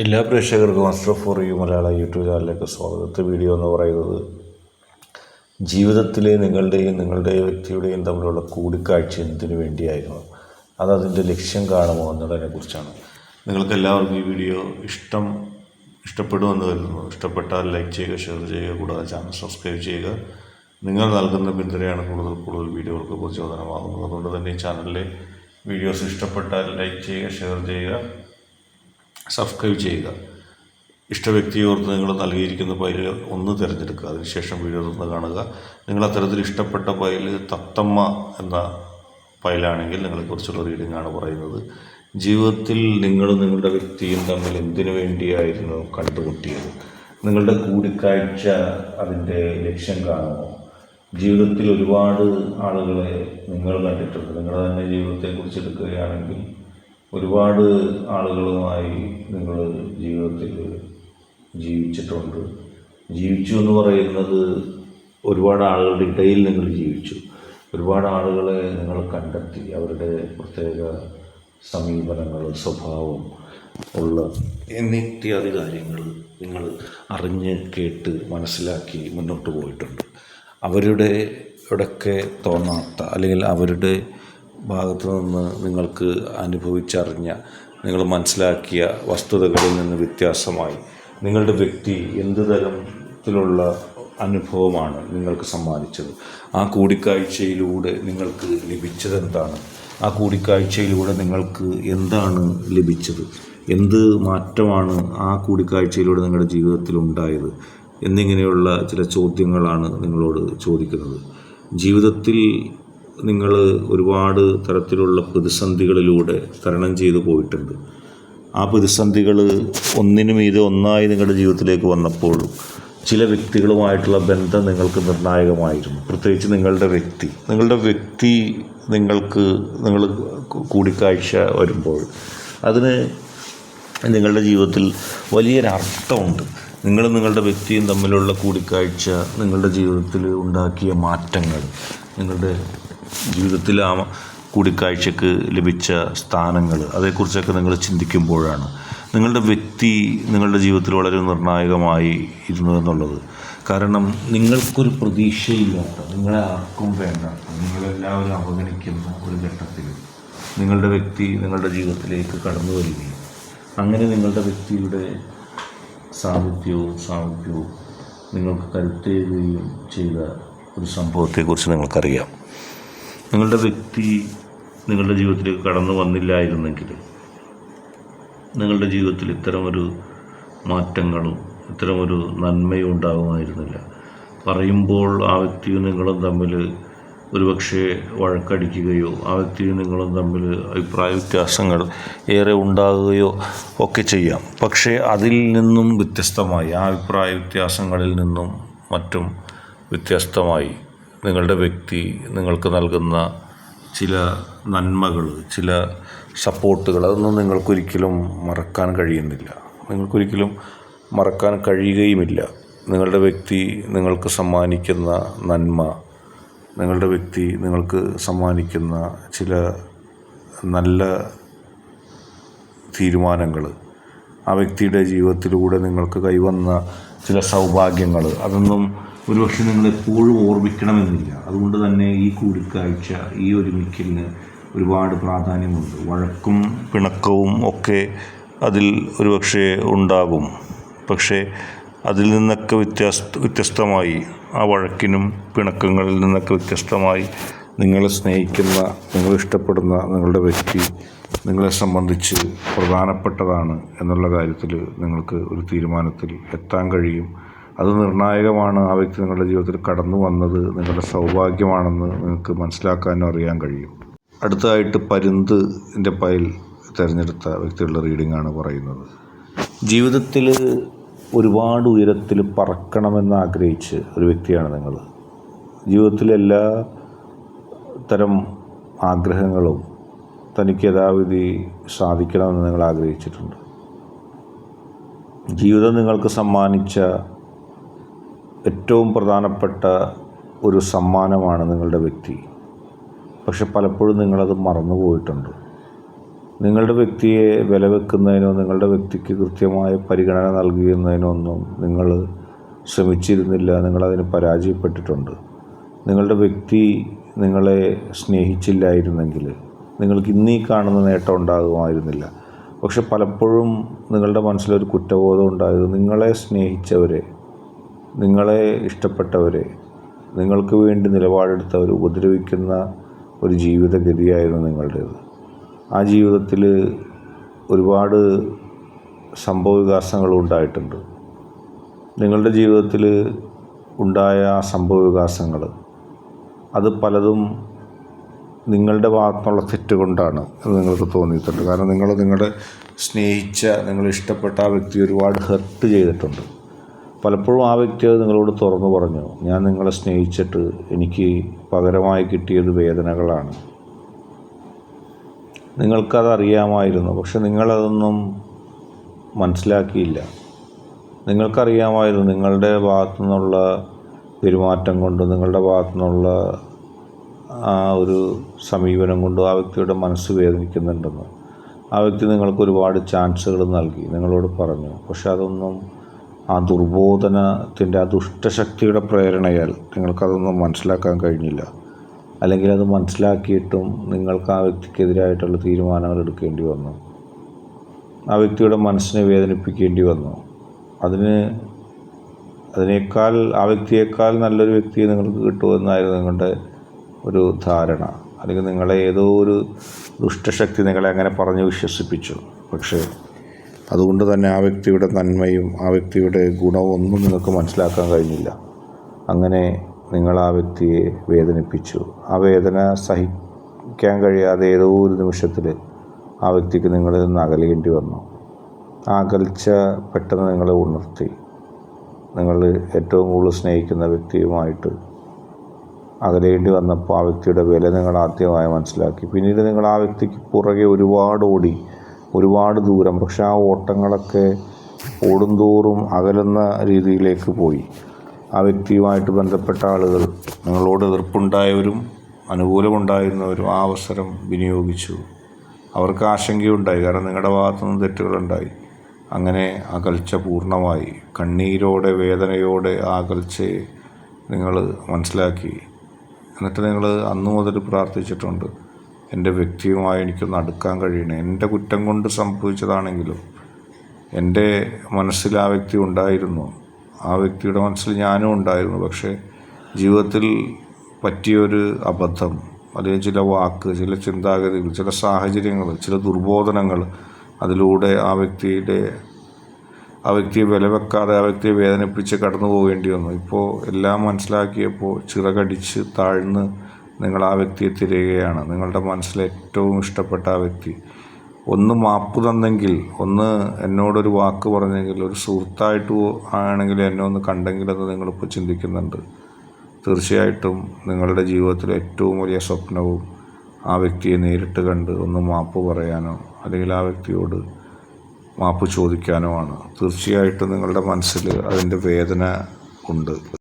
എല്ലാ പ്രേക്ഷകർക്കും astro for you Malayala YouTube ചാനലിലേക്ക് സ്വാഗതത്തെ വീഡിയോ എന്ന് പറയുന്നത് ജീവിതത്തിലെ നിങ്ങളുടെയും നിങ്ങളുടെ വ്യക്തിയുടെയും തമ്മിലുള്ള കൂടിക്കാഴ്ച എന്തിനു വേണ്ടിയായിരുന്നു. അത് അതിന്റെ ലക്ഷ്യം കാണുമോ എന്നുള്ളതിനെ കുറിച്ചാണ്. നിങ്ങൾക്ക് എല്ലാവർക്കും ഈ വീഡിയോ ഇഷ്ടം ഇഷ്ടപ്പെടുമെന്ന് കരുതുന്നു. ഇഷ്ടപ്പെട്ടാൽ ലൈക്ക് ചെയ്യുക ഷെയർ ചെയ്യുക കൂടാതെ ചാനൽ സബ്സ്ക്രൈബ് ചെയ്യുക. നിങ്ങൾ നൽകുന്ന പിന്തുണയാണ് കൂടുതൽ കൂടുതൽ വീഡിയോകൾക്ക് പ്രചോദനമാകുന്നത് അതുകൊണ്ട് തന്നെ ഈ ചാനലിലെ വീഡിയോസ് ഇഷ്ടപ്പെട്ടാൽ ലൈക്ക് ചെയ്യുക ഷെയർ ചെയ്യുക. സബ്സ്ക്രൈബ് ചെയ്യുക. ഇഷ്ട വ്യക്തിയോർത്ത് നിങ്ങൾ നൽകിയിരിക്കുന്ന ഫയൽ ഒന്ന് തിരഞ്ഞെടുക്കുക. അതിനുശേഷം വീഡിയോ തുറന്ന് കാണുക. നിങ്ങൾ അത്തരത്തിൽ ഇഷ്ടപ്പെട്ട ഫയൽ തത്തമ്മ എന്ന ഫയലാണെങ്കിൽ നിങ്ങളെക്കുറിച്ചുള്ള റീഡിംഗ് ആണ് പറയുന്നത്. ജീവിതത്തിൽ നിങ്ങളും നിങ്ങളുടെ വ്യക്തിയും തമ്മിൽ എന്തിനു വേണ്ടിയായിരുന്നു കണ്ടുമുട്ടിയത്? നിങ്ങളുടെ കൂടിക്കാഴ്ച അതിന്റെ ലക്ഷ്യം കാണുമോ? ജീവിതത്തിൽ ഒരുപാട് ആളുകളെ നിങ്ങൾ കണ്ടിട്ടുണ്ട്. നിങ്ങളുടെ തന്നെ ജീവിതത്തെക്കുറിച്ച് എടുക്കുകയാണെങ്കിൽ ഒരുപാട് ആളുകളുമായി നിങ്ങൾ ജീവിതത്തിൽ ജീവിച്ചിട്ടുണ്ട്. ജീവിച്ചു എന്ന് പറയുന്നത് ഒരുപാട് ആളുകളുടെ ഇടയിൽ നിങ്ങൾ ജീവിച്ചു. ഒരുപാട് ആളുകളെ നിങ്ങൾ കണ്ടെത്തി. അവരുടെ പ്രത്യേക സമീപനങ്ങൾ സ്വഭാവം ഉള്ള എന്നിത്യാദി കാര്യങ്ങൾ നിങ്ങൾ അറിഞ്ഞ് കേട്ട് മനസ്സിലാക്കി മുന്നോട്ട് പോയിട്ടുണ്ട്. അവരുടെ ഇടയ്ക്ക് തോന്നാത്ത അല്ലെങ്കിൽ അവരുടെ ഭാഗത്തു നിന്ന് നിങ്ങൾക്ക് അനുഭവിച്ചറിഞ്ഞ നിങ്ങൾ മനസ്സിലാക്കിയ വസ്തുതകളിൽ നിന്ന് വ്യത്യാസമായി നിങ്ങളുടെ വ്യക്തി എന്ത് തരത്തിലുള്ള അനുഭവമാണ് നിങ്ങൾക്ക് സമ്മാനിച്ചത്? ആ കൂടിക്കാഴ്ചയിലൂടെ നിങ്ങൾക്ക് ലഭിച്ചതെന്താണ് ആ കൂടിക്കാഴ്ചയിലൂടെ നിങ്ങൾക്ക് എന്താണ് ലഭിച്ചത്? എന്ത് മാറ്റമാണ് ആ കൂടിക്കാഴ്ചയിലൂടെ നിങ്ങളുടെ ജീവിതത്തിൽ ഉണ്ടായത്? എന്നിങ്ങനെയുള്ള ചില ചോദ്യങ്ങളാണ് നിങ്ങളോട് ചോദിക്കുന്നത്. ജീവിതത്തിൽ നിങ്ങൾ ഒരുപാട് തരത്തിലുള്ള പ്രതിസന്ധികളിലൂടെ തരണം ചെയ്തു പോയിട്ടുണ്ട്. ആ പ്രതിസന്ധികൾ ഒന്നിനു മീതെ ഒന്നായി നിങ്ങളുടെ ജീവിതത്തിലേക്ക് വന്നപ്പോൾ ചില വ്യക്തികളുമായിട്ടുള്ള ബന്ധം നിങ്ങൾക്ക് നിർണായകമായിരുന്നു. പ്രത്യേകിച്ച് നിങ്ങളുടെ വ്യക്തി. നിങ്ങളുടെ വ്യക്തി നിങ്ങൾക്ക് നിങ്ങൾ കൂടിക്കാഴ്ച വരുമ്പോൾ അതിന് നിങ്ങളുടെ ജീവിതത്തിൽ വലിയൊരർത്ഥമുണ്ട്. നിങ്ങൾ നിങ്ങളുടെ വ്യക്തിയും തമ്മിലുള്ള കൂടിക്കാഴ്ച നിങ്ങളുടെ ജീവിതത്തിൽ ഉണ്ടാക്കിയ മാറ്റങ്ങൾ നിങ്ങളുടെ ജീവിതത്തിൽ ആ കൂടിക്കാഴ്ചക്ക് ലഭിച്ച സ്ഥാനങ്ങൾ അതേക്കുറിച്ചൊക്കെ നിങ്ങൾ ചിന്തിക്കുമ്പോഴാണ് നിങ്ങളുടെ വ്യക്തി നിങ്ങളുടെ ജീവിതത്തിൽ വളരെ നിർണായകമായി ഇരുന്നു എന്നുള്ളത്. കാരണം നിങ്ങൾക്കൊരു പ്രതീക്ഷയില്ലാത്ത നിങ്ങളെ ആർക്കും വേണ്ട നിങ്ങളെല്ലാവരും അവഗണിക്കുന്ന ഒരു ഘട്ടത്തിൽ നിങ്ങളുടെ വ്യക്തി നിങ്ങളുടെ ജീവിതത്തിലേക്ക് കടന്നു വരികയും അങ്ങനെ നിങ്ങളുടെ വ്യക്തിയുടെ സാന്നിധ്യവും സാമീപ്യവും നിങ്ങൾക്ക് കരുത്തേകുകയും ചെയ്ത ഒരു സംഭവത്തെക്കുറിച്ച് നിങ്ങൾക്കറിയാം. നിങ്ങളുടെ വ്യക്തി നിങ്ങളുടെ ജീവിതത്തിലേക്ക് കടന്നു വന്നില്ലായിരുന്നെങ്കിൽ നിങ്ങളുടെ ജീവിതത്തിൽ ഇത്തരമൊരു മാറ്റങ്ങളും ഇത്തരമൊരു നന്മയും ഉണ്ടാകുമായിരുന്നില്ല. പറയുമ്പോൾ ആ വ്യക്തിയും നിങ്ങളും തമ്മിൽ ഒരുപക്ഷെ വഴക്കടിക്കുകയോ ആ വ്യക്തിയും നിങ്ങളും തമ്മിൽ അഭിപ്രായ വ്യത്യാസങ്ങൾ ഏറെ ഉണ്ടാകുകയോ ഒക്കെ ചെയ്യാം. പക്ഷേ അതിൽ നിന്നും വ്യത്യസ്തമായി ആ അഭിപ്രായ വ്യത്യാസങ്ങളിൽ നിന്നും മറ്റും വ്യത്യസ്തമായി നിങ്ങളുടെ വ്യക്തി നിങ്ങൾക്ക് നൽകുന്ന ചില നന്മകൾ ചില സപ്പോർട്ടുകൾ അതൊന്നും നിങ്ങൾക്കൊരിക്കലും മറക്കാൻ കഴിയുന്നില്ല. നിങ്ങൾക്കൊരിക്കലും മറക്കാൻ കഴിയുകയുമില്ല. നിങ്ങളുടെ വ്യക്തി നിങ്ങൾക്ക് സമ്മാനിക്കുന്ന നന്മ നിങ്ങളുടെ വ്യക്തി നിങ്ങൾക്ക് സമ്മാനിക്കുന്ന ചില നല്ല തീരുമാനങ്ങൾ ആ വ്യക്തിയുടെ ജീവിതത്തിലൂടെ നിങ്ങൾക്ക് കൈവന്ന ചില സൗഭാഗ്യങ്ങൾ അതൊന്നും ഒരുപക്ഷെ നിങ്ങൾ എപ്പോഴും ഓർമ്മിക്കണമെന്നില്ല. അതുകൊണ്ട് തന്നെ ഈ കൂടിക്കാഴ്ച ഈ ഒരുമിക്കലിന് ഒരുപാട് പ്രാധാന്യമുണ്ട്. വഴക്കും പിണക്കവും ഒക്കെ അതിൽ ഒരുപക്ഷെ ഉണ്ടാകും. പക്ഷേ അതിൽ നിന്നൊക്കെ വ്യത്യാസ വ്യത്യസ്തമായി ആ വഴക്കിനും പിണക്കങ്ങളിൽ നിന്നൊക്കെ വ്യത്യസ്തമായി നിങ്ങളെ സ്നേഹിക്കുന്ന നിങ്ങൾ ഇഷ്ടപ്പെടുന്ന നിങ്ങളുടെ വ്യക്തി നിങ്ങളെ സംബന്ധിച്ച് പ്രധാനപ്പെട്ടതാണ് എന്നുള്ള കാര്യത്തിൽ നിങ്ങൾക്ക് ഒരു തീരുമാനത്തിൽ എത്താൻ കഴിയും. അത് നിർണായകമാണ് ആ വ്യക്തി നിങ്ങളുടെ ജീവിതത്തിൽ കടന്നു വന്നത് നിങ്ങളുടെ സൗഭാഗ്യമാണെന്ന് നിങ്ങൾക്ക് മനസ്സിലാക്കാനും അറിയാൻ കഴിയും. അടുത്തതായിട്ട് പരുന്തിന്റെ പയൽ തിരഞ്ഞെടുത്ത വ്യക്തികളുടെ റീഡിംഗ് ആണ് പറയുന്നത്. ജീവിതത്തിൽ ഒരുപാട് ഉയരത്തിൽ പറക്കണമെന്ന് ആഗ്രഹിച്ച് ഒരു വ്യക്തിയാണ് നിങ്ങൾ. ജീവിതത്തിലെ എല്ലാ തരം ആഗ്രഹങ്ങളും തനിക്ക് യഥാവിധി സാധിക്കണമെന്ന് നിങ്ങൾ ആഗ്രഹിച്ചിട്ടുണ്ട്. ജീവിതം നിങ്ങൾക്ക് സമ്മാനിച്ച ഏറ്റവും പ്രധാനപ്പെട്ട ഒരു സമ്മാനമാണ് നിങ്ങളുടെ വ്യക്തി. പക്ഷെ പലപ്പോഴും നിങ്ങളത് മറന്നു പോയിട്ടുണ്ട്. നിങ്ങളുടെ വ്യക്തിയെ വില വെക്കുന്നതിനോ നിങ്ങളുടെ വ്യക്തിക്ക് കൃത്യമായ പരിഗണന നൽകുന്നതിനോ ഒന്നും നിങ്ങൾ ശ്രമിച്ചിരുന്നില്ല നിങ്ങളതിന് പരാജയപ്പെട്ടിട്ടുണ്ട്. നിങ്ങളുടെ വ്യക്തി നിങ്ങളെ സ്നേഹിച്ചില്ലായിരുന്നെങ്കിൽ നിങ്ങൾക്ക് ഇന്നീ കാണുന്ന നേട്ടം ഉണ്ടാകുമായിരുന്നില്ല. പക്ഷെ പലപ്പോഴും നിങ്ങളുടെ മനസ്സിലൊരു കുറ്റബോധം ഉണ്ടായത് നിങ്ങളെ സ്നേഹിച്ചവരെ നിങ്ങളെ ഇഷ്ടപ്പെട്ടവരെ നിങ്ങൾക്ക് വേണ്ടി നിലപാടെടുത്തവർ ഉപദ്രവിക്കുന്ന ഒരു ജീവിതഗതിയായിരുന്നു നിങ്ങളുടേത്. ആ ജീവിതത്തിൽ ഒരുപാട് സംഭവ വികാസങ്ങളും ഉണ്ടായിട്ടുണ്ട്. നിങ്ങളുടെ ജീവിതത്തിൽ ഉണ്ടായ സംഭവ വികാസങ്ങൾ അത് പലതും നിങ്ങളുടെ ഭാഗത്തുനിന്നുള്ള തെറ്റ് കൊണ്ടാണ് എന്ന് നിങ്ങൾക്ക് തോന്നിയിട്ടുണ്ട്. കാരണം നിങ്ങൾ നിങ്ങളുടെ സ്നേഹിച്ച നിങ്ങൾ ഇഷ്ടപ്പെട്ട ആ വ്യക്തി ഒരുപാട് ഹെർട്ട് ചെയ്തിട്ടുണ്ട്. പലപ്പോഴും ആ വ്യക്തി അത് നിങ്ങളോട് തുറന്നു പറഞ്ഞു. ഞാൻ നിങ്ങളെ സ്നേഹിച്ചിട്ട് എനിക്ക് പകരമായി കിട്ടിയത് വേദനകളാണ്. നിങ്ങൾക്കത് അറിയാമായിരുന്നു. പക്ഷെ നിങ്ങളതൊന്നും മനസ്സിലാക്കിയില്ല. നിങ്ങൾക്കറിയാമായിരുന്നു നിങ്ങളുടെ ഭാഗത്തു നിന്നുള്ള പെരുമാറ്റം കൊണ്ട് നിങ്ങളുടെ ഭാഗത്തു നിന്നുള്ള ആ ഒരു സമീപനം കൊണ്ട് ആ വ്യക്തിയുടെ മനസ്സ് വേദനിക്കുന്നുണ്ടെന്ന്. ആ വ്യക്തി നിങ്ങൾക്ക് ഒരുപാട് ചാൻസുകൾ നൽകി നിങ്ങളോട് പറഞ്ഞു. പക്ഷെ അതൊന്നും ആ ദുർബോധനത്തിന്റെ ആ ദുഷ്ടശക്തിയുടെ പ്രേരണയാൽ നിങ്ങൾക്കതൊന്നും മനസ്സിലാക്കാൻ കഴിഞ്ഞില്ല. അല്ലെങ്കിൽ അത് മനസ്സിലാക്കിയിട്ടും നിങ്ങൾക്ക് ആ വ്യക്തിക്കെതിരായിട്ടുള്ള തീരുമാനങ്ങൾ എടുക്കേണ്ടി വന്നു. ആ വ്യക്തിയുടെ മനസ്സിനെ വേദനിപ്പിക്കേണ്ടി വന്നു. അതിന് അതിനേക്കാൾ ആ വ്യക്തിയേക്കാൾ നല്ലൊരു വ്യക്തിയെ നിങ്ങൾക്ക് കിട്ടുമെന്നായിരുന്നു നിങ്ങളുടെ ഒരു ധാരണ. അല്ലെങ്കിൽ നിങ്ങളെ ഏതോ ഒരു ദുഷ്ടശക്തി നിങ്ങളെ അങ്ങനെ പറഞ്ഞ് വിശ്വസിപ്പിച്ചു. പക്ഷേ അതുകൊണ്ട് തന്നെ ആ വ്യക്തിയുടെ നന്മയും ആ വ്യക്തിയുടെ ഗുണവും ഒന്നും നിങ്ങൾക്ക് മനസ്സിലാക്കാൻ കഴിഞ്ഞില്ല. അങ്ങനെ നിങ്ങൾ ആ വ്യക്തിയെ വേദനിപ്പിച്ചു. ആ വേദന സഹിക്കാൻ കഴിയാതെ ഏതോ ഒരു നിമിഷത്തിൽ ആ വ്യക്തിക്ക് നിങ്ങളിൽ നിന്ന് അകലേണ്ടി വന്നു. ആ അകൽച്ച പെട്ടെന്ന് നിങ്ങളെ ഉണർത്തി. നിങ്ങൾ ഏറ്റവും കൂടുതൽ സ്നേഹിക്കുന്ന വ്യക്തിയുമായിട്ട് അകലേണ്ടി വന്നപ്പോൾ ആ വ്യക്തിയുടെ വില നിങ്ങൾ ആദ്യമായി മനസ്സിലാക്കി. പിന്നീട് നിങ്ങൾ ആ വ്യക്തിക്ക് പുറകെ ഒരുപാട് ഓടി ഒരുപാട് ദൂരം പക്ഷെ ആ ഓട്ടങ്ങളൊക്കെ ഓടുന്തോറും അകലുന്ന രീതിയിലേക്ക് പോയി. ആ വ്യക്തിയുമായിട്ട് ബന്ധപ്പെട്ട ആളുകൾ നിങ്ങളോട് എതിർപ്പുണ്ടായവരും അനുകൂലമുണ്ടായിരുന്നവരും ആ അവസരം വിനിയോഗിച്ചു. അവർക്ക് ആശങ്കയുണ്ടായി. കാരണം നിങ്ങളുടെ ഭാഗത്തുനിന്ന് തെറ്റുകളുണ്ടായി. അങ്ങനെ അകൽച്ച പൂർണമായി. കണ്ണീരോടെ വേദനയോടെ ആ അകൽച്ചയെ നിങ്ങൾ മനസ്സിലാക്കി. എന്നിട്ട് നിങ്ങൾ അന്നു മുതൽ പ്രാർത്ഥിച്ചിട്ടുണ്ട്. എന്റെ വ്യക്തിയുമായി എനിക്കൊന്ന് അടുക്കാൻ കഴിയണം. എന്റെ കുറ്റം കൊണ്ട് സംഭവിച്ചതാണെങ്കിലും എന്റെ മനസ്സിൽ ആ വ്യക്തി ഉണ്ടായിരുന്നു. ആ വ്യക്തിയുടെ മനസ്സിൽ ഞാനും ഉണ്ടായിരുന്നു. പക്ഷേ ജീവിതത്തിൽ പറ്റിയൊരു അബദ്ധം അല്ലെങ്കിൽ ചില വാക്ക് ചില ചിന്താഗതികൾ ചില സാഹചര്യങ്ങൾ ചില ദുർബോധനങ്ങൾ അതിലൂടെ ആ വ്യക്തിയുടെ ആ വ്യക്തിയെ വില വെക്കാതെ ആ വ്യക്തിയെ വേദനിപ്പിച്ച് കടന്നു പോകേണ്ടി വന്നു. ഇപ്പോൾ എല്ലാം മനസ്സിലാക്കിയപ്പോൾ ചിറകടിച്ച് താഴ്ന്ന് നിങ്ങൾ ആ വ്യക്തിയെ തിരയുകയാണ് നിങ്ങളുടെ മനസ്സിൽ ഏറ്റവും ഇഷ്ടപ്പെട്ട ആ വ്യക്തി. ഒന്ന് മാപ്പ് തന്നെങ്കിൽ ഒന്ന് എന്നോടൊരു വാക്ക് പറഞ്ഞെങ്കിൽ ഒരു സുഹൃത്തായിട്ട് ആണെങ്കിൽ എന്നെ ഒന്ന് കണ്ടെങ്കിലെന്ന് നിങ്ങളിപ്പോൾ ചിന്തിക്കുന്നുണ്ട്. തീർച്ചയായിട്ടും നിങ്ങളുടെ ജീവിതത്തിലെ ഏറ്റവും വലിയ സ്വപ്നവും ആ വ്യക്തിയെ നേരിട്ട് കണ്ട് ഒന്ന് മാപ്പ് പറയാനോ അല്ലെങ്കിൽ ആ വ്യക്തിയോട് മാപ്പ് ചോദിക്കാനോ ആണ്. തീർച്ചയായിട്ടും നിങ്ങളുടെ മനസ്സിൽ അതിന്റെ വേദന ഉണ്ട്.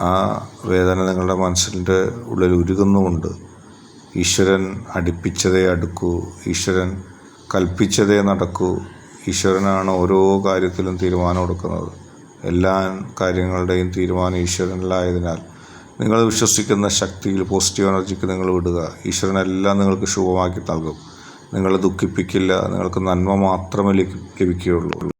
ആ വേദന നിങ്ങളുടെ മനസ്സിന്റെ ഉള്ളിൽ ഉരുകുന്നുമുണ്ട്. ഈശ്വരൻ അടുപ്പിച്ചതേ അടുക്കൂ. ഈശ്വരൻ കൽപ്പിച്ചതേ നടക്കൂ. ഈശ്വരനാണ് ഓരോ കാര്യത്തിലും തീരുമാനം എടുക്കുന്നത്. എല്ലാ കാര്യങ്ങളുടെയും തീരുമാനം ഈശ്വരനിലായതിനാൽ നിങ്ങൾ വിശ്വസിക്കുന്ന ശക്തിയിൽ പോസിറ്റീവ് എനർജിക്ക് നിങ്ങൾ വിടുക. ഈശ്വരനെല്ലാം നിങ്ങൾക്ക് ശുഭമാക്കി നൽകും. നിങ്ങളെ ദുഃഖിപ്പിക്കില്ല. നിങ്ങൾക്ക് നന്മ മാത്രമേ ലഭിക്കുകയുള്ളൂ.